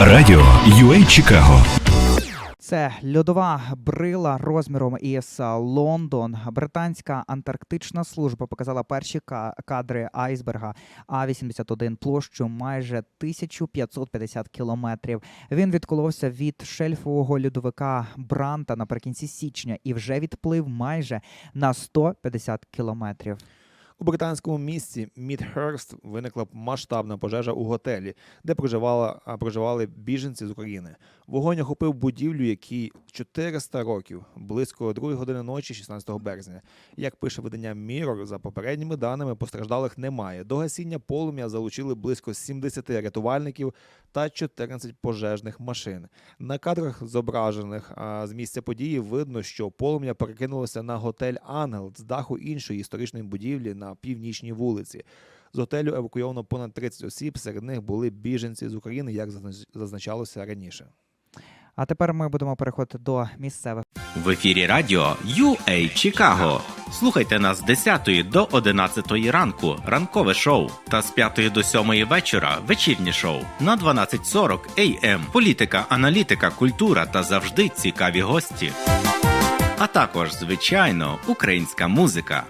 Радіо UA Чикаго Це льодова брила розміром із Лондон. Британська антарктична служба показала перші кадри айсберга А-81 площу майже 1550 кілометрів. Він відколовся від шельфового льодовика Бранта наприкінці січня і вже відплив майже на 150 кілометрів. У британському місті Мідхерст виникла масштабна пожежа у готелі, де проживала, проживали біженці з України. Вогонь охопив будівлю, якій 400 років, близько 2 години ночі, 16 березня. Як пише видання Mirror, за попередніми даними постраждалих немає. До гасіння полум'я залучили близько 70 рятувальників та 14 пожежних машин. На кадрах зображених з місця події видно, що полум'я перекинулося на готель Ангел з даху іншої історичної будівлі на північній вулиці. З готелю евакуйовано понад 30 осіб. Серед них були біженці з України, як зазначалося раніше. А тепер ми будемо переходити до місцевих. В ефірі радіо UA Чикаго. Слухайте нас з 10 до 11 ранку, ранкове шоу, та з 5 до 7 вечора вечірнє шоу на 12.40 AM. Політика, аналітика, культура та завжди цікаві гості. А також, звичайно, українська музика.